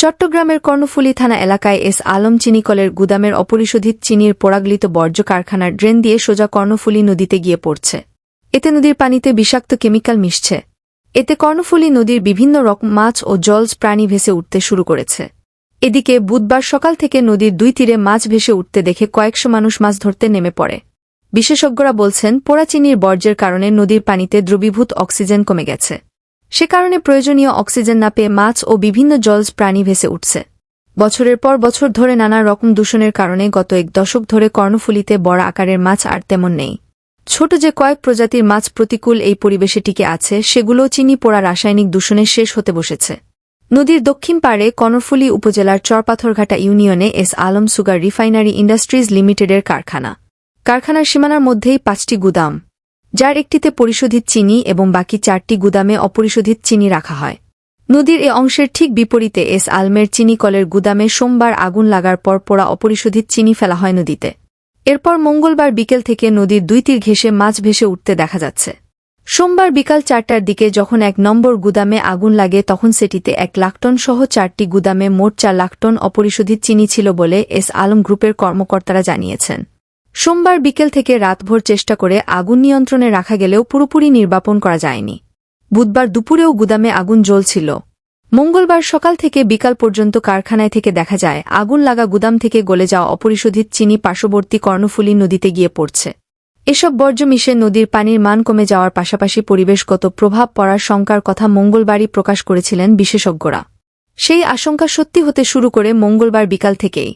চট্টগ্রামের কর্ণফুলী থানা এলাকায় এস আলম চিনিকলের গুদামের অপরিশোধিত চিনির পোড়াগলিত বর্জ্য কারখানার ড্রেন দিয়ে সোজা কর্ণফুলী নদীতে গিয়ে পড়ছে। এতে নদীর পানিতে বিষাক্ত কেমিক্যাল মিশছে। এতে কর্ণফুলী নদীর বিভিন্ন রকম মাছ ও জলজ প্রাণী ভেসে উঠতে শুরু করেছে। এদিকে বুধবার সকাল থেকে নদীর দুই তীরে মাছ ভেসে উঠতে দেখে কয়েকশো মানুষ মাছ ধরতে নেমে পড়ে। বিশেষজ্ঞরা বলছেন, পোড়া চিনির বর্জ্যের কারণে নদীর পানিতে দ্রবীভূত অক্সিজেন কমে গেছে। সে কারণে প্রয়োজনীয় অক্সিজেন না পেয়ে মাছ ও বিভিন্ন জলজ প্রাণী ভেসে উঠছে। বছরের পর বছর ধরে নানা রকম দূষণের কারণে গত এক দশক ধরে কর্ণফুলিতে বড় আকারের মাছ আর তেমন নেই। ছোট যে কয়েক প্রজাতির মাছ প্রতিকূল এই পরিবেশে টিকে আছে, সেগুলোও চিনি পোড়া রাসায়নিক দূষণে শেষ হতে বসেছে। নদীর দক্ষিণ পাড়ে কর্ণফুলী উপজেলার চরপাথরঘাটা ইউনিয়নে S Alam sugar refinery industries লিমিটেডের কারখানা। কারখানার সীমানার মধ্যেই পাঁচটি গুদাম। যার একটিতে পরিশোধিত চিনি এবং বাকি চারটি গুদামে অপরিশোধিত চিনি রাখা হয়। নদীর এ অংশের ঠিক বিপরীতে এস আলমের চিনি কলের গুদামে সোমবার আগুন লাগার পর পোড়া অপরিশোধিত চিনি ফেলা হয় নদীতে। এরপর মঙ্গলবার বিকেল থেকে নদীর দুই তীর ঘেঁষে মাছ ভেসে উঠতে দেখা যাচ্ছে। সোমবার বিকাল চারটার দিকে যখন এক নম্বর গুদামে আগুন লাগে, তখন সেটিতে এক লাখ টন সহ চারটি গুদামে মোট চার লাখ টন অপরিশোধিত চিনি ছিল বলে এস আলম গ্রুপের কর্মকর্তারা জানিয়েছেন। সোমবার বিকেল থেকে রাতভর চেষ্টা করে আগুন নিয়ন্ত্রণে রাখা গেলেও পুরোপুরি নির্বাপন করা যায়নি। বুধবার দুপুরেও গুদামে আগুন জ্বলছিল। মঙ্গলবার সকাল থেকে বিকাল পর্যন্ত কারখানায় থেকে দেখা যায়, আগুন লাগা গুদাম থেকে গলে যাওয়া অপরিশোধিত চিনি পার্শ্ববর্তী কর্ণফুলী নদীতে গিয়ে পড়ছে। এসব বর্জ্য মিশে নদীর পানির মান কমে যাওয়ার পাশাপাশি পরিবেশগত প্রভাব পড়ার শঙ্কার কথা মঙ্গলবারই প্রকাশ করেছিলেন বিশেষজ্ঞরা। সেই আশঙ্কা সত্যি হতে শুরু করে মঙ্গলবার বিকাল থেকেই।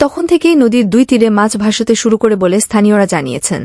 তখন থেকেই নদীর দুই তীরে মাছ ভাসতে শুরু করে বলে স্থানীয়রা জানিয়েছেন।